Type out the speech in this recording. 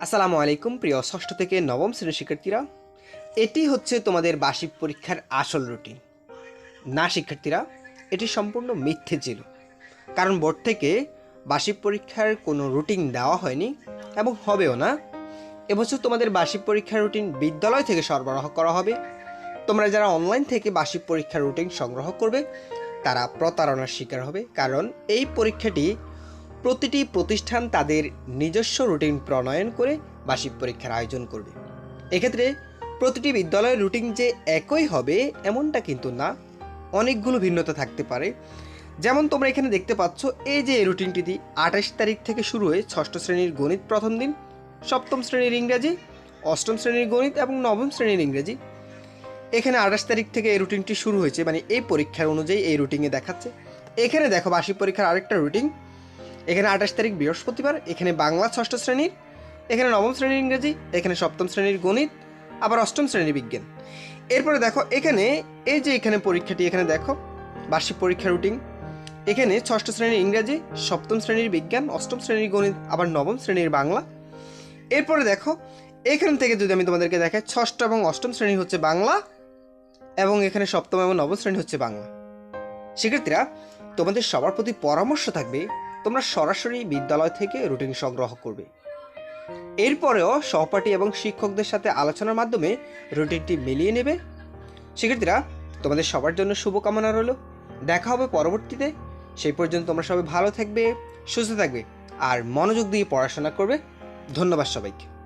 আসসালামু আলাইকুম, প্রিয় ষষ্ঠ থেকে নবম শ্রেণির শিক্ষার্থীরা। এটি হচ্ছে তোমাদের বার্ষিক পরীক্ষার আসল রুটিন। না, শিক্ষার্থীরা, এটি সম্পূর্ণ মিথ্যে ছিল। কারণ বোর্ড থেকে বার্ষিক পরীক্ষার কোনো রুটিন দেওয়া হয়নি এবং হবেও না। এবছর তোমাদের বার্ষিক পরীক্ষার রুটিন বিদ্যালয় থেকে সরবরাহ করা হবে। তোমরা যারা অনলাইন থেকে বার্ষিক পরীক্ষার রুটিন সংগ্রহ করবে, তারা প্রতারণার শিকার হবে। কারণ এই পরীক্ষাটি প্রতিটি প্রতিষ্ঠান তাদের নিজস্ব রুটিন প্রণয়ন করে বার্ষিক পরীক্ষার আয়োজন করবে। এক্ষেত্রে প্রতিটি বিদ্যালয়ের রুটিন যে একই হবে এমনটা কিন্তু না। অনেকগুলো ভিন্নতা থাকতে পারে। যেমন তোমরা এখানে দেখতে পাচ্ছ, এই যে এই রুটিনটি আঠাশ তারিখ থেকে শুরু হয়ে ষষ্ঠ শ্রেণির গণিত প্রথম দিন, সপ্তম শ্রেণির ইংরাজি, অষ্টম শ্রেণির গণিত এবং নবম শ্রেণির ইংরেজি। এখানে আঠাশ তারিখ থেকে এই রুটিনটি শুরু হয়েছে মানে এই পরীক্ষার অনুযায়ী এই রুটিনে দেখাচ্ছে। এখানে দেখো বার্ষিক পরীক্ষার আরেকটা রুটিন এখানে আঠাশ তারিখ বৃহস্পতিবার, এখানে বাংলা ষষ্ঠ শ্রেণির, এখানে নবম শ্রেণির ইংরেজি, এখানে সপ্তম শ্রেণির গণিত, আবার অষ্টম শ্রেণির বিজ্ঞান। এরপরে দেখো, এখানে এই যে এখানে পরীক্ষাটি, এখানে দেখো, বার্ষিক পরীক্ষা রুটিন। এখানে ষষ্ঠ শ্রেণির ইংরেজি, সপ্তম শ্রেণির বিজ্ঞান, অষ্টম শ্রেণির গণিত, আবার নবম শ্রেণির বাংলা। এরপরে দেখো, এখান থেকে যদি আমি তোমাদেরকে দেখাই, ষষ্ঠ এবং অষ্টম শ্রেণি হচ্ছে বাংলা এবং এখানে সপ্তম এবং নবম শ্রেণি হচ্ছে বাংলা। শিক্ষার্থীরা, তোমাদের সবার প্রতি পরামর্শ থাকবে তোমরা সরাসরি বিদ্যালয় থেকে রুটিন সংগ্রহ করবে। এরপরেও সহপাঠী এবং শিক্ষকদের সাথে আলোচনার মাধ্যমে রুটিনটি মিলিয়ে নেবে। শিক্ষার্থীরা, তোমাদের সবার জন্য শুভকামনা রইল। দেখা হবে পরবর্তীতে। সেই পর্যন্ত তোমরা সবাই ভালো থাকবে, সুস্থ থাকবে, আর মনোযোগ দিয়ে পড়াশোনা করবে। ধন্যবাদ সবাইকে।